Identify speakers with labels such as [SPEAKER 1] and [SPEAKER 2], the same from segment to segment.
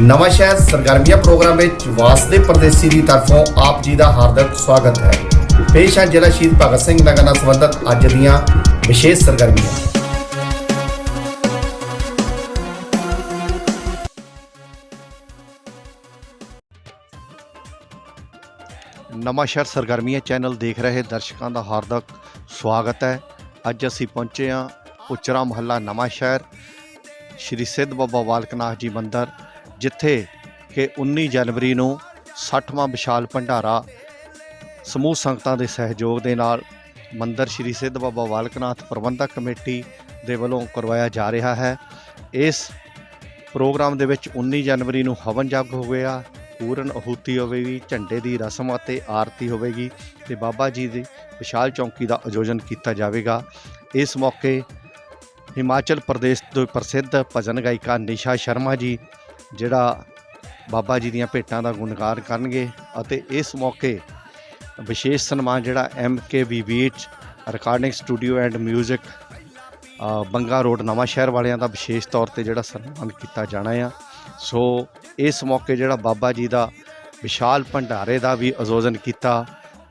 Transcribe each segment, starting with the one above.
[SPEAKER 1] ਨਵਾਂ ਸ਼ਹਿਰ ਸਰਗਰਮੀਆਂ ਪ੍ਰੋਗਰਾਮ ਵਿੱਚ ਵਾਸਦੇ ਪਰਦੇਸੀ ਦੀ ਤਰਫੋਂ ਆਪ ਜੀ ਦਾ ਹਾਰਦਿਕ ਸਵਾਗਤ ਹੈ। ਪੇਸ਼ ਹੈ ਜ਼ਿਲ੍ਹਾ ਸ਼ਹੀਦ ਭਗਤ ਸਿੰਘ ਨਗਰ ਨਾਲ ਸੰਬੰਧਿਤ ਅੱਜ ਦੀਆਂ ਵਿਸ਼ੇਸ਼ ਸਰਗਰਮੀਆਂ। ਨਵਾਂ ਸ਼ਹਿਰ ਸਰਗਰਮੀਆਂ ਚੈਨਲ ਦੇਖ ਰਹੇ ਦਰਸ਼ਕਾਂ ਦਾ ਹਾਰਦਿਕ ਸਵਾਗਤ ਹੈ। ਅੱਜ ਅਸੀਂ ਪਹੁੰਚੇ ਹਾਂ ਉਚਰਾ ਮਹੱਲਾ ਨਵਾਂ ਸ਼ਹਿਰ, ਸ਼੍ਰੀ ਸਿੱਧ ਬਾਬਾ ਬਾਲਕਨਾਥ ਜੀ ਮੰਦਿਰ ਜਿੱਥੇ ਕਿ 19 ਜਨਵਰੀ ਨੂੰ 60ਵਾਂ ਵਿਸ਼ਾਲ ਭੰਡਾਰਾ ਸਮੂਹ ਸੰਗਤਾਂ ਦੇ ਸਹਿਯੋਗ ਦੇ ਨਾਲ ਮੰਦਰ ਸ਼੍ਰੀ ਸਿੱਧ ਬਾਬਾ ਬਾਲਕਨਾਥ ਪ੍ਰਬੰਧਕ ਕਮੇਟੀ ਦੇ ਵੱਲੋਂ ਕਰਵਾਇਆ ਜਾ ਰਿਹਾ ਹੈ। ਇਸ ਪ੍ਰੋਗਰਾਮ ਦੇ ਵਿੱਚ 19 ਜਨਵਰੀ ਨੂੰ ਹਵਨ ਜਗ ਹੋਵੇਗਾ, ਪੂਰਨ ਆਹੂਤੀ ਹੋਵੇਗੀ, ਝੰਡੇ ਦੀ ਰਸਮ ਅਤੇ ਆਰਤੀ ਹੋਵੇਗੀ ਤੇ ਬਾਬਾ ਜੀ ਦੀ ਵਿਸ਼ਾਲ ਚੌਂਕੀ ਦਾ ਆਯੋਜਨ ਕੀਤਾ ਜਾਵੇਗਾ। ਇਸ ਮੌਕੇ ਹਿਮਾਚਲ ਪ੍ਰਦੇਸ਼ ਤੋਂ ਪ੍ਰਸਿੱਧ ਭਜਨ ਗਾਇਕਾ ਨਿਸ਼ਾ ਸ਼ਰਮਾ ਜੀ ਜਿਹੜਾ ਬਾਬਾ ਜੀ ਦੀਆਂ ਭੇਟਾਂ ਦਾ ਗੁਣਗਾਨ ਕਰਨਗੇ ਅਤੇ ਇਸ ਮੌਕੇ ਵਿਸ਼ੇਸ਼ ਸਨਮਾਨ ਜਿਹੜਾ M K V beach recording studio and 뮤직 Banga road Nawan Shahr ਵਾਲਿਆਂ ਦਾ ਵਿਸ਼ੇਸ਼ ਤੌਰ ਤੇ ਜਿਹੜਾ ਸਨਮਾਨ ਕੀਤਾ ਜਾਣਾ ਆ। ਸੋ ਇਸ ਮੌਕੇ ਜਿਹੜਾ ਬਾਬਾ ਜੀ ਦਾ ਵਿਸ਼ਾਲ ਭੰਡਾਰੇ ਦਾ ਵੀ ਆਯੋਜਨ ਕੀਤਾ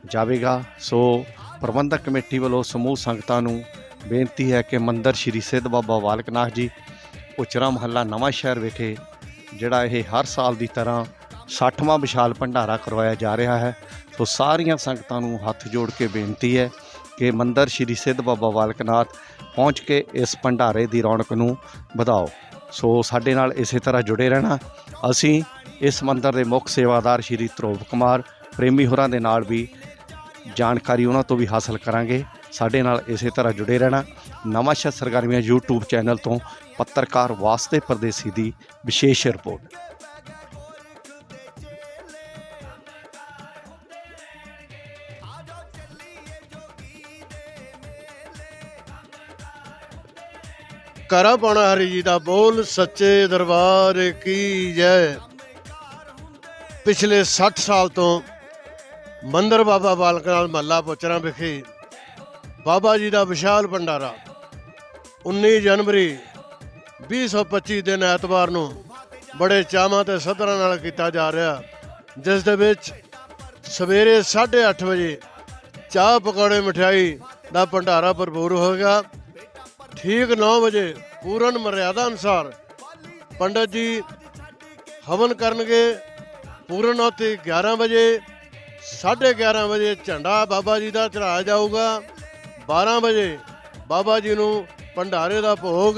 [SPEAKER 1] ਜਾਵੇਗਾ। ਸੋ ਪ੍ਰਬੰਧਕ ਕਮੇਟੀ ਵੱਲੋਂ ਸਮੂਹ ਸੰਗਤਾਂ ਨੂੰ ਬੇਨਤੀ ਹੈ ਕਿ ਮੰਦਰ ਸ਼੍ਰੀ ਸਿੱਧ ਬਾਬਾ ਬਾਲਕਨਾਥ ਜੀ, ਉਚਰਾ ਮਹੱਲਾ ਨਵਾਂ ਸ਼ਹਿਰ ਵਿਖੇ ਜਿਹੜਾ ਇਹ ਹਰ ਸਾਲ ਦੀ ਤਰ੍ਹਾਂ 60ਵਾਂ ਵਿਸ਼ਾਲ ਭੰਡਾਰਾ ਕਰਵਾਇਆ ਜਾ ਰਿਹਾ ਹੈ। ਸੋ ਸਾਰੀਆਂ ਸੰਗਤਾਂ ਨੂੰ ਹੱਥ ਜੋੜ ਕੇ ਬੇਨਤੀ ਹੈ ਕਿ ਮੰਦਰ ਸ਼੍ਰੀ ਸਿੱਧ ਬਾਬਾ ਬਾਲਕਨਾਥ ਪਹੁੰਚ ਕੇ ਇਸ ਭੰਡਾਰੇ ਦੀ ਰੌਣਕ ਨੂੰ ਵਧਾਓ। ਸੋ ਸਾਡੇ ਨਾਲ ਇਸੇ ਤਰ੍ਹਾਂ ਜੁੜੇ ਰਹਿਣਾ। ਅਸੀਂ ਇਸ ਮੰਦਰ ਦੇ ਮੁੱਖ ਸੇਵਾਦਾਰ ਸ਼੍ਰੀ ਧਰੋਵ ਕੁਮਾਰ, ਪ੍ਰੇਮੀ ਹੋਰਾਂ ਦੇ ਨਾਲ ਵੀ ਜਾਣਕਾਰੀ ਉਹਨਾਂ ਤੋਂ ਵੀ ਹਾਸਲ ਕਰਾਂਗੇ। ਸਾਡੇ ਨਾਲ ਇਸੇ ਤਰ੍ਹਾਂ ਜੁੜੇ ਰਹਿਣਾ। ਨਵਾਂ ਸ਼ਹਿਰ ਸਰਗਰਮੀਆਂ YouTube ਚੈਨਲ ਤੋਂ ਪੱਤਰਕਾਰ ਵਾਸਤੇ ਪਰਦੇਸੀ ਦੀ ਵਿਸ਼ੇਸ਼ ਰਿਪੋਰਟ।
[SPEAKER 2] ਕਰਾ ਪਾਉਣਾ ਹਰੀ ਜੀ ਦਾ ਬੋਲ, ਸੱਚੇ ਦਰਬਾਰ ਕੀ ਜੈ। ਪਿਛਲੇ 60 ਸਾਲ ਤੋਂ ਮੰਦਰ ਬਾਬਾ ਬਾਲਕ ਨਾਲ ਮਹੱਲਾ ਪੁੱਚਰਾਂ ਵਿਖੇ ਬਾਬਾ ਜੀ ਦਾ ਵਿਸ਼ਾਲ ਭੰਡਾਰਾ। 19 ਜਨਵਰੀ 2025 ਦਿਨ ਐਤਵਾਰ ਨੂੰ ਬੜੇ ਚਾਵਾਂ ਤੇ ਸਦਰਾਂ ਨਾਲ ਕੀਤਾ ਜਾ ਰਿਹਾ। ਜਿਸ ਦੇ ਵਿੱਚ ਸਵੇਰੇ 8:30 ਵਜੇ ਚਾਹ ਪਕੌੜੇ ਮਠਿਆਈ ਦਾ ਭੰਡਾਰਾ ਭਰਪੂਰ ਹੋਵੇਗਾ ਠੀਕ 9 ਵਜੇ ਪੂਰਨ ਮਰਿਆਦਾ ਅਨੁਸਾਰ ਪੰਡਤ ਜੀ ਹਵਨ ਕਰਨਗੇ। ਪੂਰਨ ਆਤੇ 11 ਵਜੇ 11:30 ਵਜੇ ਝੰਡਾ ਬਾਬਾ ਜੀ ਦਾ ਚੜਾਇਆ ਜਾਊਗਾ। 12 ਵਜੇ ਬਾਬਾ ਜੀ ਨੂੰ ਭੰਡਾਰੇ ਦਾ ਭੋਗ,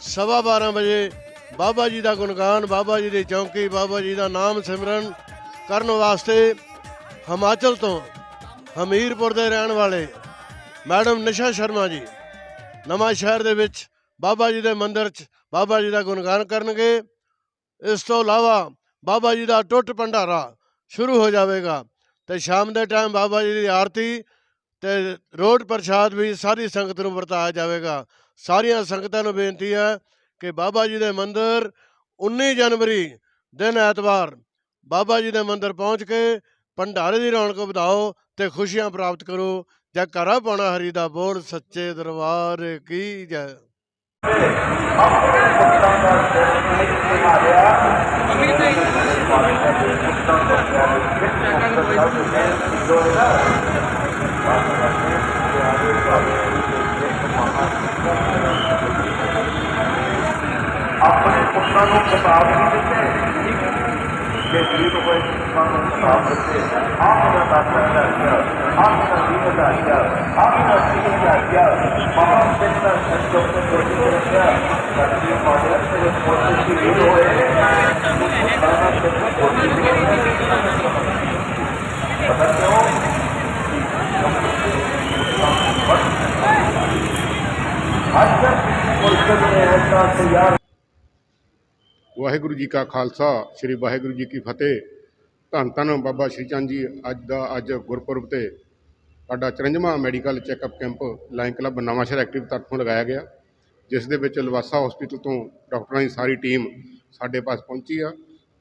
[SPEAKER 2] ਸਵਾ 12 ਵਜੇ ਬਾਬਾ ਜੀ ਦਾ ਗੁਣਗਾਨ, ਬਾਬਾ ਜੀ ਦੀ ਚੌਂਕੀ, ਬਾਬਾ ਜੀ ਦਾ ਨਾਮ ਸਿਮਰਨ ਕਰਨ ਵਾਸਤੇ ਹਿਮਾਚਲ ਤੋਂ ਹਮੀਰਪੁਰ ਦੇ ਰਹਿਣ ਵਾਲੇ ਮੈਡਮ ਨਿਸ਼ਾ ਸ਼ਰਮਾ ਜੀ ਨਵਾਂ ਸ਼ਹਿਰ ਦੇ ਵਿੱਚ ਬਾਬਾ ਜੀ ਦੇ ਮੰਦਿਰ 'ਚ ਬਾਬਾ ਜੀ ਦਾ ਗੁਣਗਾਨ ਕਰਨਗੇ। ਇਸ ਤੋਂ ਇਲਾਵਾ ਬਾਬਾ ਜੀ ਦਾ ਟੁੱਟ ਭੰਡਾਰਾ ਸ਼ੁਰੂ ਹੋ ਜਾਵੇਗਾ ਤੇ ਸ਼ਾਮ ਦੇ ਟਾਈਮ ਬਾਬਾ ਜੀ ਦੀ ਆਰਤੀ ਤੇ ਰੋਡ ਪ੍ਰਸ਼ਾਦ ਵੀ ਸਾਰੀ ਸੰਗਤ ਨੂੰ ਵਰਤਾਇਆ ਜਾਵੇਗਾ। ਸਾਰੀਆਂ ਸੰਗਤਾਂ ਨੂੰ ਬੇਨਤੀ ਹੈ ਕਿ ਬਾਬਾ ਜੀ ਦੇ ਮੰਦਿਰ 19 ਜਨਵਰੀ ਦਿਨ ਐਤਵਾਰ ਬਾਬਾ ਜੀ ਦੇ ਮੰਦਿਰ ਪਹੁੰਚ ਕੇ ਭੰਡਾਰੇ ਦੀ ਰੌਣਕ ਵਧਾਓ ਤੇ ਖੁਸ਼ੀਆਂ ਪ੍ਰਾਪਤ ਕਰੋ। ਜਾਂ ਜੈਕਾਰਾ ਪਾਉਣਾ ਹਰੀ ਦਾ ਬੋਲ, ਸੱਚੇ ਦਰਬਾਰ ਕੀ ਜੈ।
[SPEAKER 3] ਆਪਣੇ ਪੁੱਤਾਂ ਨੂੰ ਕਿਤਾਬ ਨਹੀਂ ਦਿੱਤੇ ਜੇ ਜੀਤ ਹੋਏ ਪੁੱਤਾਂ ਨੂੰ ਕਿਤਾਬ ਦਿੱਤੇ। ਆਪ ਦਾ ਦਾਤਾ ਦਾ ਗਿਆ ਆਪ ਦਾ ਜੀਵ ਦਾ ਗਿਆ ਆਪ ਦਾ ਜੀਵ ਦਾ ਗਿਆ ਮਹਾਨ ਸਿੰਘ ਸੱਚੋ ਤੋਂ ਜੋਤੀ ਰੱਖਿਆ ਸੱਚੀ ਮਾਦਰ ਤੇ ਪੁੱਤ ਦੀ ਹੋਏ ਪੁੱਤਾਂ ਦਾ ਸੱਚੋ ਜੋਤੀ ਪਤਾ
[SPEAKER 4] ਵਾਹਿਗੁਰੂ ਜੀ ਕਾ ਖਾਲਸਾ, ਸ੍ਰੀ ਵਾਹਿਗੁਰੂ ਜੀ ਕੀ ਫਤਿਹ। ਧੰਨ ਧੰਨ ਬਾਬਾ ਸ਼੍ਰੀ ਚੰਦ ਜੀ, ਅੱਜ ਦਾ ਅੱਜ ਗੁਰਪੁਰਬ ਤੇ ਸਾਡਾ 54ਵਾਂ medical checkup camp, lion club Nawanshahr active ਤਰਫੋਂ ਲਗਾਇਆ ਗਿਆ। ਜਿਸ ਦੇ ਵਿੱਚ ਲਵਾਸਾ ਹਸਪੀਟਲ ਤੋਂ ਡਾਕਟਰਾਂ ਦੀ ਸਾਰੀ ਟੀਮ ਸਾਡੇ ਪਾਸ ਪਹੁੰਚੀ ਆ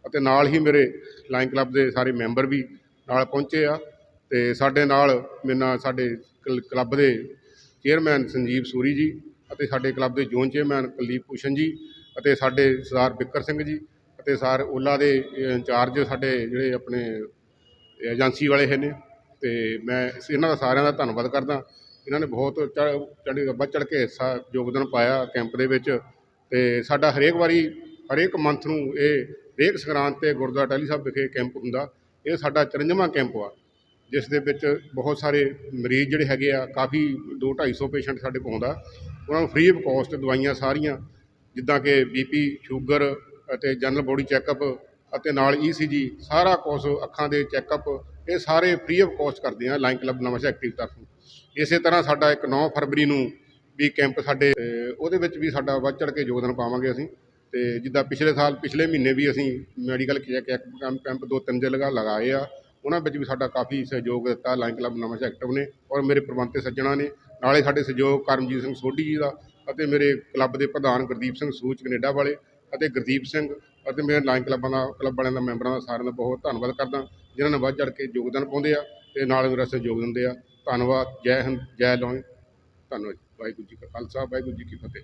[SPEAKER 4] ਅਤੇ ਨਾਲ ਹੀ ਮੇਰੇ ਲਾਇਨ ਕਲੱਬ ਦੇ ਸਾਰੇ ਮੈਂਬਰ ਵੀ ਨਾਲ ਪਹੁੰਚੇ ਆ ਤੇ ਸਾਡੇ ਨਾਲ ਮੇਰੇ ਨਾਲ ਸਾਡੇ ਕਲ- ਕਲੱਬ ਦੇ ਚੇਅਰਮੈਨ ਸੰਜੀਵ ਸੂਰੀ ਜੀ ਅਤੇ ਸਾਡੇ ਕਲੱਬ ਦੇ ਜ਼ੋਨ ਚੇਅਰਮੈਨ ਕੁਲਦੀਪ ਭੂਸ਼ਣ ਜੀ ਅਤੇ ਸਾਡੇ ਸਰਦਾਰ ਬਿੱਕਰ ਸਿੰਘ ਜੀ ਅਤੇ ਸਰ ਓਲਾ ਦੇ ਇੰਚਾਰਜ ਸਾਡੇ ਜਿਹੜੇ ਆਪਣੇ ਏਜੰਸੀ ਵਾਲੇ ਹੈ ਨੇ। ਤੇ ਮੈਂ ਇਹਨਾਂ ਦਾ ਸਾਰਿਆਂ ਦਾ ਧੰਨਵਾਦ ਕਰਦਾ। ਇਹਨਾਂ ਨੇ ਬਹੁਤ ਚੜ੍ਹ ਵੱਧ ਚੜ੍ਹ ਕੇ ਹਿੱਸਾ, ਯੋਗਦਾਨ ਪਾਇਆ ਕੈਂਪ ਦੇ ਵਿੱਚ। ਤੇ ਸਾਡਾ ਹਰੇਕ ਵਾਰੀ, ਹਰੇਕ ਮੰਥ ਨੂੰ ਇਹ ਹਰੇਕ ਸੰਗਰਾਂਦ ਤੇ ਗੁਰਦੁਆਰਾ ਟਾਹਲੀ ਸਾਹਿਬ ਵਿਖੇ ਕੈਂਪ ਹੁੰਦਾ। ਇਹ ਸਾਡਾ 54ਵਾਂ ਕੈਂਪ ਆ, ਜਿਸ ਦੇ ਵਿੱਚ ਬਹੁਤ ਸਾਰੇ ਮਰੀਜ਼ ਜਿਹੜੇ ਹੈਗੇ ਆ, ਕਾਫੀ 2 250 ਪੇਸ਼ੈਂਟ ਸਾਡੇ ਕੋਲ ਆਉਂਦਾ। ਉਹਨਾਂ ਨੂੰ ਫ੍ਰੀ ਆਫ ਕਾਸਟ ਦਵਾਈਆਂ ਸਾਰੀਆਂ ਜਿੱਦਾਂ ਕਿ ਬੀਪੀ ਸ਼ੂਗਰ ਅਤੇ ਜਨਰਲ ਬੋਡੀ ਚੈੱਕਅਪ ਅਤੇ ਨਾਲ ਈਸੀਜੀ ਸਾਰਾ ਕੁਝ ਅੱਖਾਂ ਦੇ ਚੈੱਕਅਪ, ਇਹ ਸਾਰੇ ਫ੍ਰੀ ਆਫ ਕੋਸਟ ਕਰਦੇ ਆ ਲਾਈਨ ਕਲੱਬ ਨਵਾਂ ਸ਼ਹਿਰ ਐਕਟਿਵ ਤਰਫੋਂ ਇਸੇ ਤਰ੍ਹਾਂ ਸਾਡਾ ਇੱਕ 9 ਫਰਵਰੀ ਨੂੰ ਵੀ ਕੈਂਪ ਸਾਡੇ ਉਹਦੇ ਵਿੱਚ ਵੀ ਸਾਡਾ ਵੱਧ ਚੜ੍ਹ ਕੇ ਯੋਗਦਾਨ ਪਾਵਾਂਗੇ ਅਸੀਂ। ਤੇ ਜਿੱਦਾਂ ਪਿਛਲੇ ਸਾਲ, ਪਿਛਲੇ ਮਹੀਨੇ ਵੀ ਅਸੀਂ ਮੈਡੀਕਲ ਚੈੱਕ ਕੈਂਪ ਦੋ ਤਿੰਨ ਜਗ੍ਹਾ ਲਗਾਏ ਆ। ਉਹਨਾਂ ਵਿੱਚ ਵੀ ਸਾਡਾ ਕਾਫੀ ਸਹਿਯੋਗ ਦਿੱਤਾ ਲਾਈਨ ਕਲੱਬ ਨਵਾਂ ਸ਼ਹਿਰ ਐਕਟਿਵ ਨੇ ਔਰ ਮੇਰੇ ਪ੍ਰਬੰਧਕ ਸੱਜਣਾ ਨੇ। ਨਾਲੇ ਸਾਡੇ ਸਹਿਯੋਗ ਕਰਮਜੀਤ ਸਿੰਘ ਸੋਢੀ ਜੀ ਦਾ ਅਤੇ ਮੇਰੇ ਕਲੱਬ ਦੇ ਪ੍ਰਧਾਨ ਗੁਰਦੀਪ ਸਿੰਘ ਸੂਚ ਕੈਨੇਡਾ ਵਾਲੇ ਅਤੇ ਗੁਰਦੀਪ ਸਿੰਘ ਅਤੇ ਮੇਰੇ ਲਾਈਨ ਕਲੱਬਾਂ ਦਾ, ਕਲੱਬ ਵਾਲਿਆਂ ਦਾ ਮੈਂਬਰਾਂ ਦਾ ਸਾਰਿਆਂ ਦਾ ਬਹੁਤ ਧੰਨਵਾਦ ਕਰਦਾ। ਜਿਨ੍ਹਾਂ ਨੇ ਵੱਧ ਚੜ੍ਹ ਕੇ ਯੋਗਦਾਨ ਪਾਉਂਦੇ ਆ ਤੇ ਨਾਲ ਮੇਰਾ ਸਹਿਯੋਗ ਦਿੰਦੇ ਆ। ਧੰਨਵਾਦ, ਜੈ ਹਿੰਦ, ਜੈ ਲੋਹੇ। ਧੰਨਵਾਦ ਵਾਹਿਗੁਰੂ ਜੀ ਕਾ ਖਾਲਸਾ, ਵਾਹਿਗੁਰੂ ਜੀ ਕੀ ਫਤਿਹ।